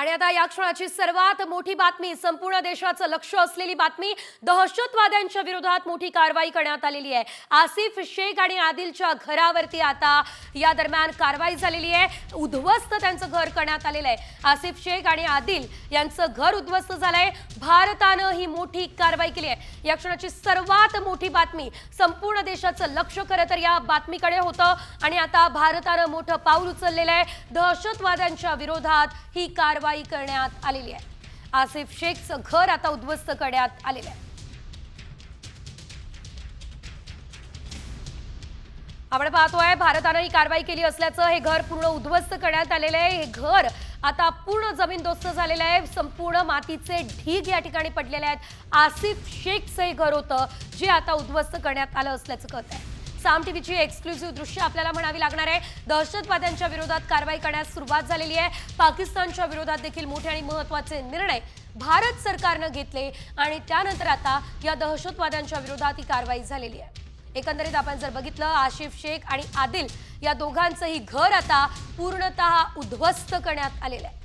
आणि आता या क्षणाची सर्वात मोठी बातमी संपूर्ण देशाचं लक्ष असलेली बातमी दहशतवाद्यांच्या विरोधात मोठी कारवाई करण्यात आलेली आहे. आसिफ शेख आणि आदिलच्या घरावरती आता या दरम्यान कारवाई झालेली आहे. उद्ध्वस्त त्यांचं घर करण्यात आलेलं आहे. आसिफ शेख आणि आदिल यांचं घर उद्ध्वस्त झालंय. भारतानं ही मोठी कारवाई केली आहे. या क्षणाची सर्वात मोठी बातमी संपूर्ण देशाचं लक्ष खरं तर या बातमीकडे होतं. आणि आता भारतानं मोठं पाऊल उचललेलं आहे. दहशतवाद्यांच्या विरोधात ही कारवाई करण्यात आलेली आहे. आसिफ शेखचं घर आता उद्ध्वस्त करण्यात आलेलं आहे. आपण पाहतोय भारतानं ही कारवाई केली असल्याचं हे घर पूर्ण उद्ध्वस्त करण्यात आलेलं आहे. हे घर आता पूर्ण जमीनदोस्त झालेलं आहे. संपूर्ण मातीचे ढीग या ठिकाणी पडलेले आहेत. आसिफ शेखचं हे घर होतं जे आता उद्ध्वस्त करण्यात आलं असल्याचं कळत आहे साम टीव्हीची एक्सक्लुझिव्ह दृश्य आपल्याला म्हणावी लागणार आहे. दहशतवाद्यांच्या विरोधात कारवाई करण्यास सुरुवात झालेली आहे. पाकिस्तानच्या विरोधात देखील मोठे आणि महत्त्वाचे निर्णय भारत सरकारनं घेतले आणि त्यानंतर आता या दहशतवाद्यांच्या विरोधात ही कारवाई झालेली आहे. एकंदरीत आपण जर बघितलं आशिफ शेख आणि आदिल या दोघांचंही घर आता पूर्णतः उद्ध्वस्त करण्यात आलेलं आहे.